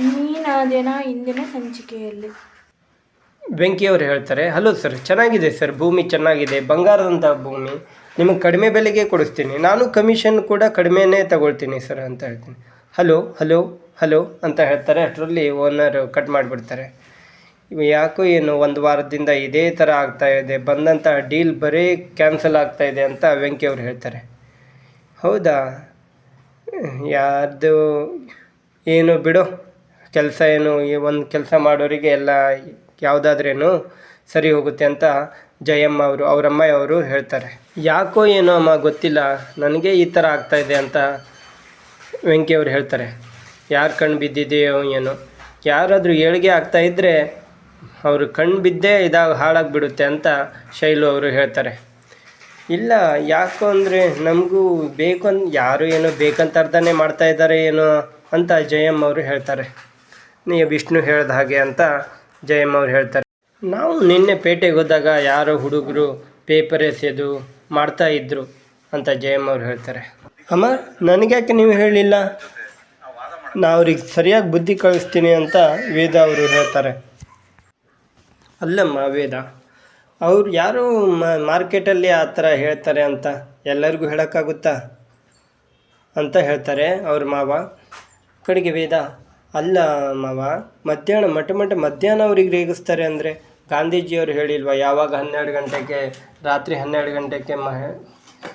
ನೀನಾದೇನ ಇಂದಿನ ಸಂಚಿಕೆಯಲ್ಲಿ. ಬೆಂಕಿಯವರು ಹೇಳ್ತಾರೆ, ಹಲೋ ಸರ್, ಚೆನ್ನಾಗಿದೆ ಸರ್, ಭೂಮಿ ಚೆನ್ನಾಗಿದೆ ಬಂಗಾರದಂಥ ಭೂಮಿ, ನಿಮಗೆ ಕಡಿಮೆ ಬೆಲೆಗೆ ಕೊಡಿಸ್ತೀನಿ, ನಾನು ಕಮಿಷನ್ ಕೂಡ ಕಡಿಮೆನೇ ತಗೊಳ್ತೀನಿ ಸರ್ ಅಂತ ಹೇಳ್ತೀನಿ. ಹಲೋ ಹಲೋ ಹಲೋ, ಅಂತ ಹೇಳ್ತಾರೆ, ಅಷ್ಟರಲ್ಲಿ ಓನರ್ ಕಟ್ ಮಾಡಿಬಿಡ್ತಾರೆ. ಯಾಕೋ ಏನು ಒಂದು ವಾರದಿಂದ ಇದೇ ಥರ ಆಗ್ತಾ ಇದೆ ಬಂದಂಥ ಡೀಲ್ ಬರೀ ಕ್ಯಾನ್ಸಲ್ ಆಗ್ತಾ ಇದೆ ಅಂತ ವೆಂಕಿ ಅವರು ಹೇಳ್ತಾರೆ. ಹೌದಾ? ಯಾರ್ದು, ಏನು ಬಿಡು. ಕೆಲಸ ಏನು, ಈ ಒಂದು ಕೆಲಸ ಮಾಡೋರಿಗೆ ಎಲ್ಲ ಯಾವುದಾದ್ರೇನು ಸರಿ ಹೋಗುತ್ತೆ ಅಂತ ಜಯಮ್ಮ ಅವರು ಅವರಮ್ಮ ಅವರು ಹೇಳ್ತಾರೆ. ಯಾಕೋ ಏನೋ ಅಮ್ಮ ಗೊತ್ತಿಲ್ಲ, ನನಗೆ ಈ ಥರ ಆಗ್ತಾಯಿದೆ ಅಂತ ವೆಂಕಿಯವರು ಹೇಳ್ತಾರೆ. ಯಾರು ಕಣ್ಣು ಬಿದ್ದಿದೆಯೋ ಏನೋ. ಯಾರಾದರೂ ಏಳಿಗೆ ಆಗ್ತಾ ಇದ್ದರೆ ಅವರು ಕಣ್ಣು ಬಿದ್ದೇ ಇದಾಗ ಹಾಳಾಗಿಬಿಡುತ್ತೆ ಅಂತ ಶೈಲು ಅವರು ಹೇಳ್ತಾರೆ. ಇಲ್ಲ, ಯಾಕೋ ಅಂದರೆ ನಮಗೂ ಬೇಕು ಅನ್ ಯಾರು ಏನೋ ಬೇಕಂತ ಅರ್ಧನೇ ಮಾಡ್ತಾ ಇದ್ದಾರೆ ಏನೋ ಅಂತ ಜಯಮ್ಮ ಅವರು ಹೇಳ್ತಾರೆ. ನೀ ವಿಷ್ಣು ಹೇಳಿದ ಹಾಗೆ ಅಂತ ಜಯಮ್ಮ ಅವ್ರು ಹೇಳ್ತಾರೆ. ನಾವು ನಿನ್ನೆ ಪೇಟೆಗೆ ಹೋದಾಗ ಯಾರೋ ಹುಡುಗರು ಪೇಪರ್ ಎಸೆದು ಮಾಡ್ತಾ ಇದ್ರು ಅಂತ ಜಯಮ್ಮ ಅವ್ರು ಹೇಳ್ತಾರೆ. ಅಮ್ಮ, ನನಗ್ಯಾಕೆ ನೀವು ಹೇಳಿಲ್ಲ? ನಾ ಅವ್ರಿಗೆ ಸರಿಯಾಗಿ ಬುದ್ಧಿ ಕಳಿಸ್ತೀನಿ ಅಂತ ವೇದ ಅವರು ಹೇಳ್ತಾರೆ. ಅಲ್ಲಮ್ಮ ವೇದ, ಅವ್ರು ಯಾರು ಮಾರ್ಕೆಟಲ್ಲಿ ಆ ಥರ ಹೇಳ್ತಾರೆ ಅಂತ ಎಲ್ಲರಿಗೂ ಹೇಳೋಕ್ಕಾಗುತ್ತಾ? ಅಂತ ಹೇಳ್ತಾರೆ ಅವ್ರ ಮಾವ. ಕಡೆಗೆ ವೇದ ಅಲ್ಲ ಮಾವ, ಮಧ್ಯಾಹ್ನ ಮಟ ಮಟ ಮಧ್ಯಾಹ್ನ ಅವ್ರಿಗೆ ರೇಗಿಸ್ತಾರೆ ಅಂದರೆ ಗಾಂಧೀಜಿಯವರು ಹೇಳಿಲ್ವಾ, ಯಾವಾಗ ಹನ್ನೆರಡು ಗಂಟೆಗೆ, ರಾತ್ರಿ ಹನ್ನೆರಡು ಗಂಟೆಗೆ ಮ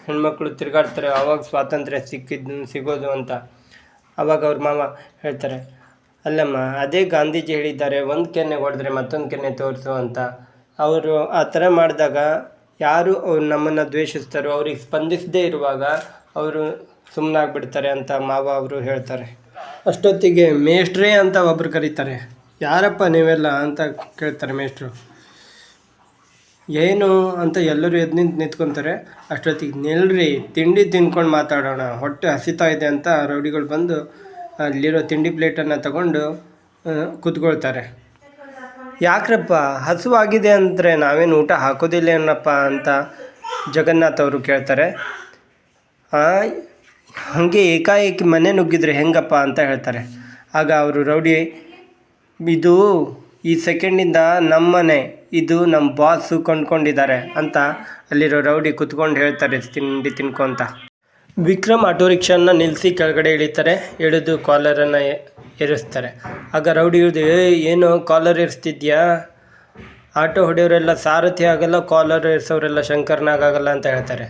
ಹೆಣ್ಮಕ್ಳು ತಿರುಗಾಡ್ತಾರೆ ಆವಾಗ ಸ್ವಾತಂತ್ರ್ಯ ಸಿಕ್ಕಿದ್ದು ಸಿಗೋದು ಅಂತ. ಆವಾಗ ಅವ್ರ ಮಾವ ಹೇಳ್ತಾರೆ, ಅಲ್ಲಮ್ಮ, ಅದೇ ಗಾಂಧೀಜಿ ಹೇಳಿದ್ದಾರೆ, ಒಂದು ಕೆನ್ನೆ ಹೊಡೆದ್ರೆ ಮತ್ತೊಂದು ಕೆನ್ನೆ ತೋರಿಸು ಅಂತ. ಅವರು ಆ ಥರ ಮಾಡಿದಾಗ ಯಾರು ಅವ್ರು ನಮ್ಮನ್ನು ದ್ವೇಷಿಸ್ತಾರೋ, ಅವ್ರಿಗೆ ಸ್ಪಂದಿಸದೇ ಇರುವಾಗ ಅವರು ಸುಮ್ಮನಾಗ್ಬಿಡ್ತಾರೆ ಅಂತ ಮಾವ ಅವರು ಹೇಳ್ತಾರೆ. ಅಷ್ಟೊತ್ತಿಗೆ ಮೇಷ್ಟ್ರೇ ಅಂತ ಒಬ್ರು ಕರೀತಾರೆ. ಯಾರಪ್ಪ ನೀವೆಲ್ಲ ಅಂತ ಕೇಳ್ತಾರೆ ಮೇಷ್ಟ್ರು. ಏನು ಅಂತ ಎಲ್ಲರೂ ಎದ್ದು ನಿಂತು ನಿಂತ್ಕೊತಾರೆ. ಅಷ್ಟೊತ್ತಿಗೆ, ನಿಲ್ರಿ, ತಿಂಡಿ ತಿನ್ಕೊಂಡು ಮಾತಾಡೋಣ. ಹೊಟ್ಟೆ ಹಸಿತಾ ಇದೆ ಅಂತ ರೌಡಿಗಳು ಬಂದು ಅಲ್ಲಿರೋ ತಿಂಡಿ ಪ್ಲೇಟನ್ನು ತಗೊಂಡು ಕುತ್ಕೊಳ್ತಾರೆ. ಯಾಕ್ರಪ್ಪ, ಹಸುವಾಗಿದೆ ಅಂದರೆ ನಾವೇನು ಊಟ ಹಾಕೋದಿಲ್ಲ ಏನಪ್ಪ ಅಂತ ಜಗನ್ನಾಥ್ ಅವರು ಕೇಳ್ತಾರೆ. ಹಾಗೆ ಏಕಾಏಕಿ ಮನೆ ನುಗ್ಗಿದ್ರೆ ಹೆಂಗಪ್ಪ ಅಂತ ಹೇಳ್ತಾರೆ. ಆಗ ಅವರು ರೌಡಿ, ಇದು ಈ ಸೆಕೆಂಡಿಂದ ನಮ್ಮನೆ, ಇದು ನಮ್ಮ ಬಾಸು ಕೊಂಡ್ಕೊಂಡಿದ್ದಾರೆ ಅಂತ ಅಲ್ಲಿರೋ ರೌಡಿ ಕುತ್ಕೊಂಡು ಹೇಳ್ತಾರೆ, ತಿಂಡಿ ತಿನ್ಕೊಂತ ವಿಕ್ರಮ್ ಆಟೋ ರಿಕ್ಷಾನ ನಿಲ್ಲಿಸಿ ಕೆಳಗಡೆ ಇಳಿತಾರೆ, ಎಳೆದು ಕಾಲರನ್ನು ಏರಿಸ್ತಾರೆ. ಆಗ ರೌಡಿ ಏ, ಏನು ಕಾಲರ್ ಏರಿಸ್ತಿದ್ಯಾ? ಆಟೋ ಹೊಡೆಯೋರೆಲ್ಲ ಸಾರಥಿ ಆಗಲ್ಲ, ಕಾಲರ್ ಏರಿಸೋರೆಲ್ಲ ಶಂಕರ್ನಾಗಲ್ಲ ಅಂತ ಹೇಳ್ತಾರೆ.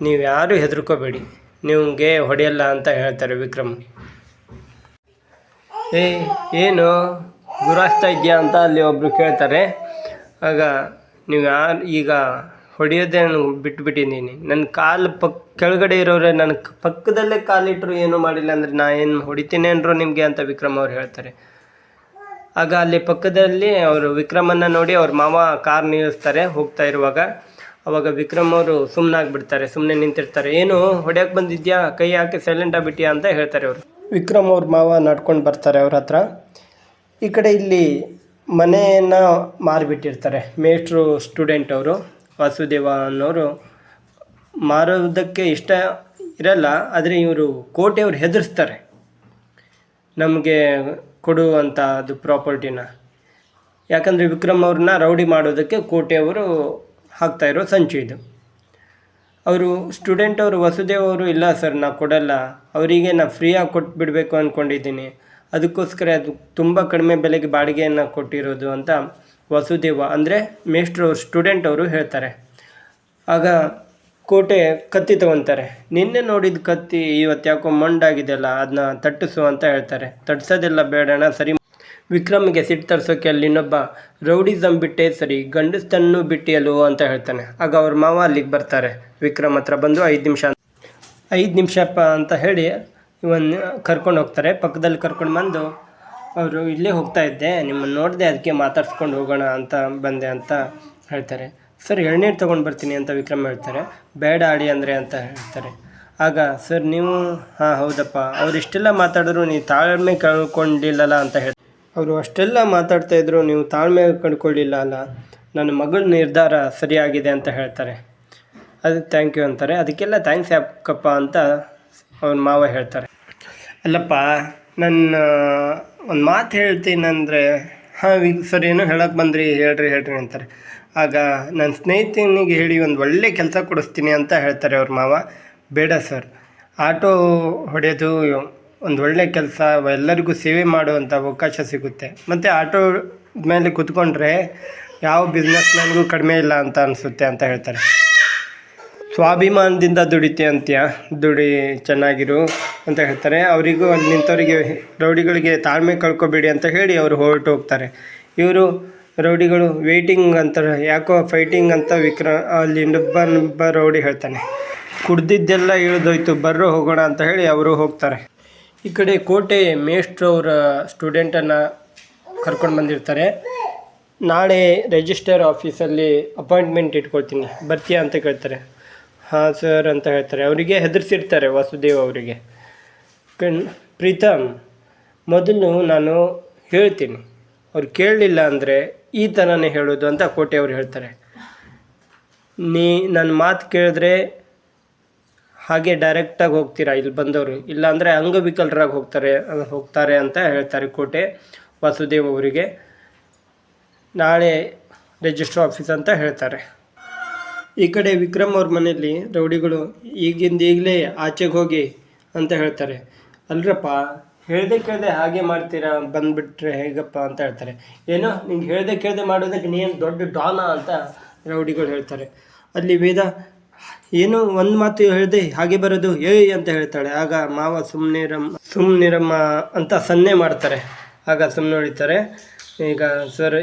ನೀವು ಯಾರೂ ಹೆದರ್ಕೋಬೇಡಿ. ನಿಮಗೆ ಹೊಡೆಯಲ್ಲ ಅಂತ ಹೇಳ್ತಾರೆ ವಿಕ್ರಮ್. ಏ, ಏನು? ಗುರಾಸ್ತಾ ಇದೆಯಾ ಅಂತ ಅಲ್ಲಿ ಒಬ್ಬರು ಕೇಳ್ತಾರೆ. ಆಗ ನೀವು ಯಾರು ಈಗ ಹೊಡೆಯೋದೇ ಬಿಟ್ಬಿಟ್ಟಿದ್ದೀನಿ. ನನ್ನ ಕಾಲು ಪಕ್ ಕೆಳಗಡೆ ಇರೋರೆ ನನ್ನ ಪಕ್ಕದಲ್ಲೇ ಕಾಲಿಟ್ಟರು ಏನೂ ಮಾಡಿಲ್ಲ ಅಂದರೆ ನಾ ಏನು ಹೊಡಿತೀನಿ ಅಂದರು ನಿಮಗೆ ಅಂತ ವಿಕ್ರಮ್ ಅವ್ರು ಹೇಳ್ತಾರೆ. ಆಗ ಅಲ್ಲಿ ಪಕ್ಕದಲ್ಲಿ ಅವರು ವಿಕ್ರಮನ್ನು ನೋಡಿ ಅವ್ರ ಮಾವ ಕಾರ್ ನಿಲ್ಲಿಸ್ತಾರೆ, ಹೋಗ್ತಾ ಇರುವಾಗ. ಅವಾಗ ವಿಕ್ರಮ್ ಅವರು ಸುಮ್ಮನಾಗ್ಬಿಡ್ತಾರೆ ಸುಮ್ಮನೆ ನಿಂತಿರ್ತಾರೆ. ಏನು ಹೊಡೆಯಕ್ಕೆ ಬಂದಿದ್ಯಾ? ಕೈ ಹಾಕಿ ಸೈಲೆಂಟ್ ಆಗಿಬಿಟ್ಟಿಯಾ ಅಂತ ಹೇಳ್ತಾರೆ ಅವರು. ವಿಕ್ರಮ್ ಅವ್ರ ಮಾವ ನಡ್ಕೊಂಡು ಬರ್ತಾರೆ ಅವ್ರ ಹತ್ರ. ಈ ಕಡೆ ಇಲ್ಲಿ ಮನೆಯನ್ನು ಮಾರಿಬಿಟ್ಟಿರ್ತಾರೆ. ಮೇಷ್ಟ್ರು ಸ್ಟೂಡೆಂಟ್ ಅವರು, ವಾಸುದೇವ ಅನ್ನೋರು. ಮಾರೋದಕ್ಕೆ ಇಷ್ಟ ಇರಲ್ಲ, ಆದರೆ ಇವರು ಕೋಟೆಯವ್ರು ಹೆದರ್ಸ್ತಾರೆ. ನಮಗೆ ಕೊಡುವಂಥ ಅದು ಪ್ರಾಪರ್ಟಿನ ಯಾಕಂದರೆ ವಿಕ್ರಮ್ ಅವ್ರನ್ನ ರೌಡಿ ಮಾಡೋದಕ್ಕೆ ಕೋಟೆಯವರು ಹಾಕ್ತಾ ಇರೋ ಸಂಚು ಇದು. ಅವರು ಸ್ಟೂಡೆಂಟ್ ಅವರು, ವಸುದೇವ್ ಅವರು, ಇಲ್ಲ ಸರ್ ನಾ ಕೊಡಲ್ಲ. ಅವರಿಗೆ ನಾ ಫ್ರೀಯಾಗಿ ಕೊಟ್ಬಿಡಬೇಕು ಅಂದ್ಕೊಂಡಿದ್ದೀನಿ ಅದಕ್ಕೋಸ್ಕರ ಅದು ತುಂಬ ಕಡಿಮೆ ಬೆಲೆಗೆ ಬಾಡಿಗೆಯನ್ನು ಕೊಟ್ಟಿರೋದು ಅಂತ ವಸುದೇವ, ಅಂದರೆ ಮೇಷ್ಟ್ರು ಸ್ಟೂಡೆಂಟ್ ಅವರು ಹೇಳ್ತಾರೆ. ಆಗ ಕೋಟೆ ಕತ್ತಿ ತಗೊತಾರೆ. ನಿನ್ನೆ ನೋಡಿದ ಕತ್ತಿ ಇವತ್ತು ಯಾಕೋ ಮಂಡಾಗಿದೆಯಲ್ಲ ಅದನ್ನ ತಟ್ಟಿಸು ಅಂತ ಹೇಳ್ತಾರೆ. ತಟ್ಟಿಸೋದೆಲ್ಲ ಬೇಡಣ ಸರಿ ವಿಕ್ರಮ್ಗೆ ಸಿಟ್ಟು ತರಿಸೋಕೆ ಅಲ್ಲಿ ಇನ್ನೊಬ್ಬ ರೌಡಿಸಮ್ ಬಿಟ್ಟೇ ಸರಿ, ಗಂಡಸ್ತನ್ನು ಬಿಟ್ಟಿಯಲು ಅಂತ ಹೇಳ್ತಾನೆ. ಆಗ ಅವ್ರ ಮಾವ ಅಲ್ಲಿಗೆ ಬರ್ತಾರೆ. ವಿಕ್ರಮ್ ಹತ್ರ ಬಂದು ಐದು ನಿಮಿಷ ಐದು ನಿಮಿಷಪ್ಪ ಅಂತ ಹೇಳಿ ಇವನ್ ಕರ್ಕೊಂಡು ಹೋಗ್ತಾರೆ. ಪಕ್ಕದಲ್ಲಿ ಕರ್ಕೊಂಡು ಬಂದು ಅವರು, ಇಲ್ಲೇ ಹೋಗ್ತಾ ಇದ್ದೆ, ನಿಮ್ಮನ್ನು ನೋಡಿದೆ ಅದಕ್ಕೆ ಮಾತಾಡ್ಸ್ಕೊಂಡು ಹೋಗೋಣ ಅಂತ ಬಂದೆ ಅಂತ ಹೇಳ್ತಾರೆ. ಸರ್, ಎಳ್ನೀರು ತೊಗೊಂಡು ಬರ್ತೀನಿ ಅಂತ ವಿಕ್ರಮ್ ಹೇಳ್ತಾರೆ. ಬೇಡ ಆಡಿ ಅಂದರೆ ಅಂತ ಹೇಳ್ತಾರೆ. ಆಗ, ಸರ್, ನೀವು ಹಾಂ, ಹೌದಪ್ಪ. ಅವ್ರು ಇಷ್ಟೆಲ್ಲ ಮಾತಾಡಿದ್ರು, ನೀವು ತಾಳ್ಮೆ ಕಳ್ಕೊಂಡಿಲ್ಲಲ್ಲ ಅಂತ ಹೇಳ್ತಾರೆ. ಅವರು ಅಷ್ಟೆಲ್ಲ ಮಾತಾಡ್ತಾ ಇದ್ರು, ನೀವು ತಾಳ್ಮೆ ಕಂಡುಕೊಳ್ಳಿಲ್ಲ ಅಲ್ಲ. ನನ್ನ ಮಗಳ ನಿರ್ಧಾರ ಸರಿಯಾಗಿದೆ ಅಂತ ಹೇಳ್ತಾರೆ. ಅದಕ್ಕೆ ಥ್ಯಾಂಕ್ ಯು ಅಂತಾರೆ. ಅದಕ್ಕೆಲ್ಲ ಥ್ಯಾಂಕ್ಸ್ ಯಾಕಪ್ಪ ಅಂತ ಅವ್ರ ಮಾವ ಹೇಳ್ತಾರೆ. ಅಲ್ಲಪ್ಪ, ನನ್ನ, ಒಂದು ಮಾತು ಹೇಳ್ತೀನಂದರೆ, ಹಾಂ, ಈಗ ಸರಿ, ಏನೋ ಹೇಳಕ್ಕೆ ಬಂದ್ರಿ, ಹೇಳ್ರಿ ಹೇಳ್ರಿ ಅಂತಾರೆ. ಆಗ ನನ್ನ ಸ್ನೇಹಿತನಿಗೆ ಹೇಳಿ ಒಂದು ಒಳ್ಳೆ ಕೆಲಸ ಕೊಡಿಸ್ತೀನಿ ಅಂತ ಹೇಳ್ತಾರೆ ಅವ್ರ ಮಾವ. ಬೇಡ ಸರ್, ಆಟೋ ಹೊಡೆಯೋದು ಒಂದು ಒಳ್ಳೆ ಕೆಲಸ, ಎಲ್ಲರಿಗೂ ಸೇವೆ ಮಾಡುವಂಥ ಅವಕಾಶ ಸಿಗುತ್ತೆ. ಮತ್ತು ಆಟೋ ಮೇಲೆ ಕೂತ್ಕೊಂಡ್ರೆ ಯಾವ ಬಿಸ್ನೆಸ್ಮ್ಯಾನ್ಗೂ ಕಡಿಮೆ ಇಲ್ಲ ಅಂತ ಅನಿಸುತ್ತೆ ಅಂತ ಹೇಳ್ತಾರೆ. ಸ್ವಾಭಿಮಾನದಿಂದ ದುಡಿತೆ ಅಂತ್ಯ? ದುಡಿ, ಚೆನ್ನಾಗಿರು ಅಂತ ಹೇಳ್ತಾರೆ. ಅವರಿಗೂ ಅಲ್ಲಿ ನಿಂತವರಿಗೆ ರೌಡಿಗಳಿಗೆ ತಾಳ್ಮೆ ಕಳ್ಕೊಬೇಡಿ ಅಂತ ಹೇಳಿ ಅವರು ಹೊರಟು ಹೋಗ್ತಾರೆ. ಇವರು ರೌಡಿಗಳು ವೇಟಿಂಗ್ ಅಂತಾರೆ ಯಾಕೋ ಫೈಟಿಂಗ್ ಅಂತ ವಿಕ್ರ, ಅಲ್ಲಿ ಇನ್ನೊಬ್ಬ ಇನ್ನೊಬ್ಬ ರೌಡಿ ಹೇಳ್ತಾನೆ. ಕುಡ್ದಿದ್ದೆಲ್ಲ ಇಳಿದೋಯ್ತು, ಬರ್ರೋ ಹೋಗೋಣ ಅಂತ ಹೇಳಿ ಅವರು ಹೋಗ್ತಾರೆ. ಈ ಕಡೆ ಕೋಟೆ ಅವರ ಸ್ಟೂಡೆಂಟನ್ನು ಕರ್ಕೊಂಡು ಬಂದಿರ್ತಾರೆ. ನಾಳೆ ರಿಜಿಸ್ಟರ್ ಆಫೀಸಲ್ಲಿ ಅಪಾಯಿಂಟ್ಮೆಂಟ್ ಇಟ್ಕೊಳ್ತೀನಿ. ಬರ್ತೀಯಾ ಅಂತ ಕೇಳ್ತಾರೆ. ಹಾಂ ಸರ್ ಅಂತ ಹೇಳ್ತಾರೆ. ಅವರಿಗೆ ಹೆದರ್ಸಿರ್ತಾರೆ ವಾಸುದೇವ್ ಅವರಿಗೆ. ಕಣ್, ಪ್ರೀತಮ್, ಮೊದಲು ನಾನು ಹೇಳ್ತೀನಿ. ಅವ್ರು ಕೇಳಲಿಲ್ಲ ಅಂದರೆ ಈ ಥರನೇ ಹೇಳೋದು ಅಂತ ಕೋಟೆ ಅವ್ರು ಹೇಳ್ತಾರೆ. ನೀ ನನ್ನ ಮಾತು ಕೇಳಿದ್ರೆ ಹಾಗೆ ಡೈರೆಕ್ಟಾಗಿ ಹೋಗ್ತೀರಾ? ಇಲ್ಲಿ ಬಂದವರು. ಇಲ್ಲಾಂದರೆ ಅಂಗವಿಕಲರಾಗಿ ಹೋಗ್ತಾರೆ ಹೋಗ್ತಾರೆ ಅಂತ ಹೇಳ್ತಾರೆ ಕೋಟೆ, ವಾಸುದೇವ್ ಅವರಿಗೆ. ನಾಳೆ ರಿಜಿಸ್ಟರ್ ಆಫೀಸ್ ಅಂತ ಹೇಳ್ತಾರೆ. ಈ ಕಡೆ ವಿಕ್ರಮ್ ಅವ್ರ ಮನೆಯಲ್ಲಿ ರೌಡಿಗಳು ಈಗಿಂದ ಈಗಲೇ ಆಚೆಗೆ ಹೋಗಿ ಅಂತ ಹೇಳ್ತಾರೆ. ಅಲ್ರಪ್ಪ, ಹೇಳ್ದೆ ಕೇಳ್ದೆ ಹಾಗೆ ಮಾಡ್ತೀರಾ? ಬಂದ್ಬಿಟ್ರೆ ಹೇಗಪ್ಪ ಅಂತ ಹೇಳ್ತಾರೆ. ಏನೋ ನಿಂಗೆ ಹೇಳ್ದೆ ಕೇಳ್ದೆ ಮಾಡೋದಕ್ಕೆ ನೀನು ದೊಡ್ಡ ಡಾನ ಅಂತ ರೌಡಿಗಳು ಹೇಳ್ತಾರೆ. ಅಲ್ಲಿ ವೇದ ಏನೋ ಒಂದು ಮಾತು ಹೇಳ್ದೆ, ಹಾಗೆ ಬರೋದು, ಏಯ್ ಅಂತ ಹೇಳ್ತಾಳೆ. ಆಗ ಮಾವ ಸುಮ್ಮನಿರಮ್ಮ ಸುಮ್ಮನಿರಮ್ಮ ಅಂತ ಸನ್ನೆ ಮಾಡ್ತಾರೆ. ಆಗ ಸುಮ್ಮನೆ ಹೊಡಿತಾರೆ ಈಗ ಸರ್